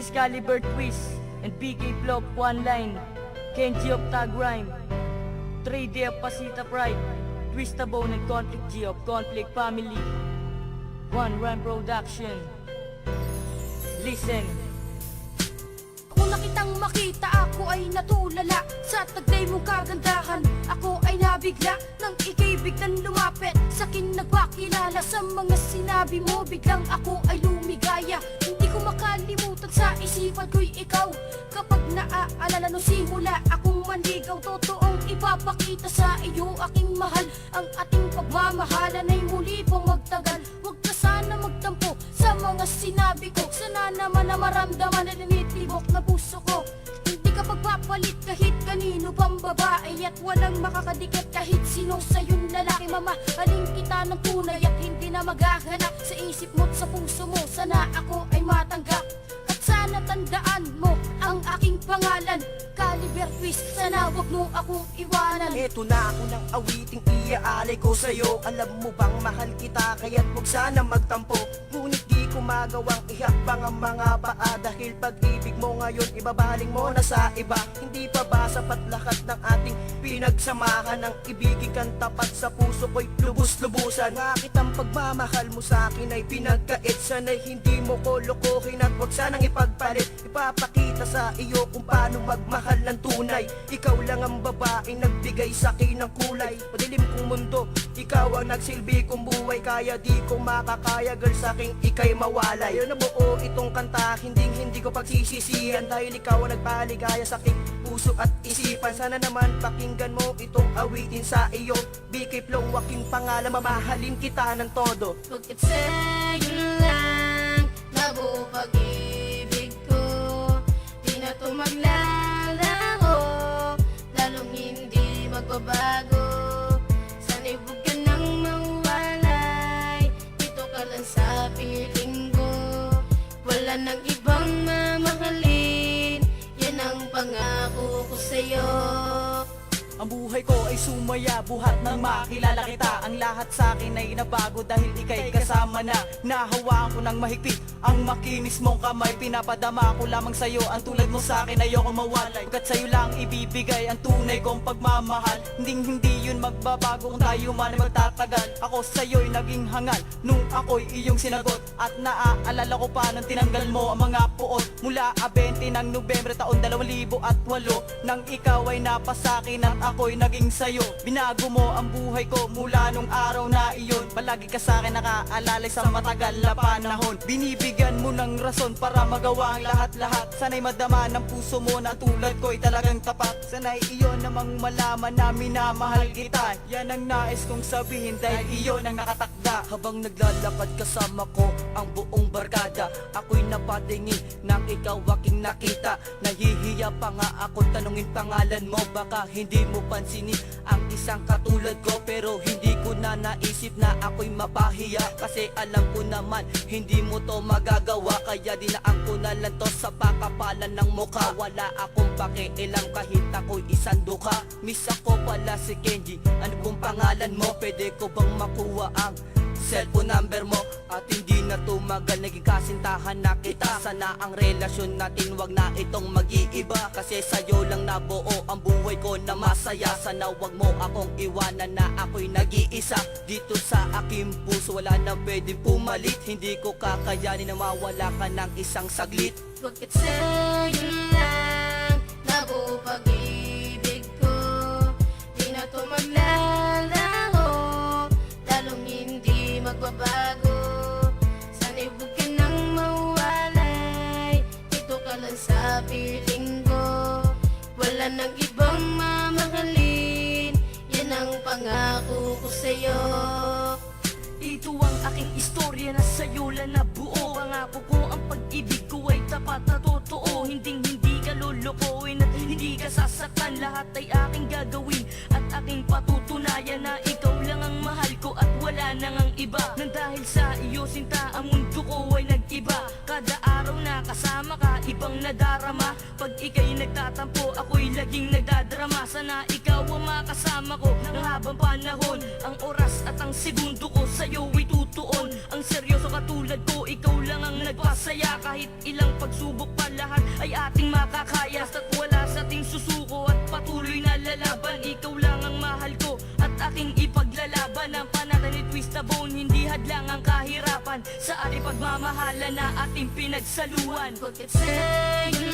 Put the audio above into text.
is Caliber Twist and PK Flop one line. Kenji of Tag Rhyme. 3D of Pasita Pride. Twista Bone and Conflict G of Conflict Family. One Rhyme Production. Listen. Una kitang makita ako ay natulala Sa taglay mong kagandahan Ako ay nabigla Nang ika'y biglang lumapit Sa akin nagpakilala Sa mga sinabi mo Biglang ako ay lumigaya isipan ko'y ikaw. Kapag naaalala no simula Akong manligaw Totoong ipapakita sa iyo Aking mahal. Ang ating pagmamahalan ay muli pong magtagal. Huwag ka sana magtampo sa mga sinabi ko. Sana naman na maramdaman na ninitibok na puso ko. Hindi ka pagpapalit kahit kanino pang babae At walang makakadikit kahit sino sa yung lalaki. Mamahaling kita ng tunay at hindi na maghahanap Sa isip mo't sa puso mo. Sana ako ay matanggap. At sana tandaan mo ang aking pangalan. Caliber Twist, sana wag mo akong iwanan. Eto na ako ng awiting iaalay ko sa'yo. Alam mo bang mahal kita kaya't huwag sana magtampo. Ngunit di ko magawang ihakbang ang mga paa? Dahil pag-ibig mo ngayon ibabaling mo na sa iba. Hindi pa ba sapat lahat ng ating pinagsamahan? Ang ibigin kang tapat sa puso ko'y lubos-lubusan Bakit ang pagmamahal mo sa akin ay pinagkait? Sana'y hindi mo ko lokohin at huwag sanang ipagpalit. Ipapakita sa iyo kung paano magmahal ng tunay. Ikaw lang ang babaeng nagbigay sa akin ng kulay. Madilim kong mundo, ikaw ang nagsilbi kong buhay. Kaya di ko makakaya girl sa aking ikay mawalay. Yun na buo itong kanta, hindi hindi ko pagsisisihan Dahil ikaw ang nagpaligaya sa aking puso at isipan. Sana naman pakinggan mo itong awitin sa iyo. BK Flow, aking pangalan, mamahalin kita ng todo. Pagkat sa'yo lang Nabuo pag-ibig ko. Di na to maglalaho Lalong hindi magbabago Wala nang ibang mamahalin. Yan ang pangako ko sa'yo Ang buhay ko ay sumaya, buhat nang makilala kita. Ang lahat sa akin ay nabago dahil ikay kasama na. Nahawaan ko ng mahigpit ang makinis mong kamay. Pinapadama ko lamang sa'yo, ang tulad mo sa akin ayoko mawalay. Pagkat sa'yo lang ibibigay ang tunay kong pagmamahal. Hindi hindi yun magbabago kung tayo man ay magtatagal. Ako sa'yo'y naging hangal nung ako'y iyong sinagot. At naaalala ko pa nung tinanggal mo ang mga puot. Mula a 20 ng Nobyembre taon 2008 Nang ikaw ay napasakin at ako'y naging sayo. Binago mo ang buhay ko mula nung araw na iyon. Palagi ka sa akin nakaalalay sa matagal na panahon. Binibigyan mo ng rason para magawa ang lahat-lahat. Sana'y madama ng puso mo na tulad ko'y talagang tapat. Sana'y iyon namang malaman na minamahal kita. Yan ang nais kong sabihin dahil iyon ang nakatakda. Habang naglalakad kasama ko ang buong barkada Ako'y napatingin nang ikaw aking nakita. Nahihiya pa nga ako tanungin pangalan mo. Baka hindi mo pansinin ang isang katulad ko Pero hindi ko na naisip na ako'y mapahiya. Kasi alam ko naman hindi mo to magagawa. Kaya dinaan ko na lang to sa pakapalan ng mukha. Wala akong pakialam kahit ako'y isang duka. Miss ako pala si Kenji. Ano kung pangalan mo? Pwede ko bang makuha ang cellphone number mo At hindi na tumagal. Naging kasintahan na kita. Sana ang relasyon natin wag na itong mag-iiba. Kasi sa'yo lang nabuo ang buhay ko na masaya. Sana wag mo akong iwanan na ako'y nag-iisa. Dito sa aking puso wala na pwedeng pumalit. Hindi ko kakayanin na mawala ka ng isang saglit. Bakit sa'yo piling ko. Wala nang ibang mamahalin. Yan ang pangako ko sa'yo. Ito ang aking istorya na sa'yo lang nabuo. Pangako ko ang pag-ibig ko ay tapat na totoo. Hinding hindi ka lulukoyin at hindi ka sasaktan. Lahat ay aking gagawin at aking patutunayan Na ikaw lang ang mahal ko at wala nang ang iba. Nang dahil sa iyo sinta ang mundo ko ay nag-iba Kada araw na kasama ka ibang nadarama. Pag ika'y nagtatampo ako'y laging nagdadrama. Sana ikaw ang kasama ko ng habang panahon. Ang oras at ang segundo ko sa'yo itutuon Ang seryoso katulad ko, ikaw lang ang nagpasaya. Kahit ilang pagsubok pa lahat ay ating makakaya. Basta't wala sa ating susuko at patuloy na lalaban Ikaw lang ang mahal ko at aking ipaglalaban Ang panatan ni Twist the Bone, hindi hadlang ang kahirapan Sa ating pagmamahala na ating pinagsaluan. Pagkat sa'yo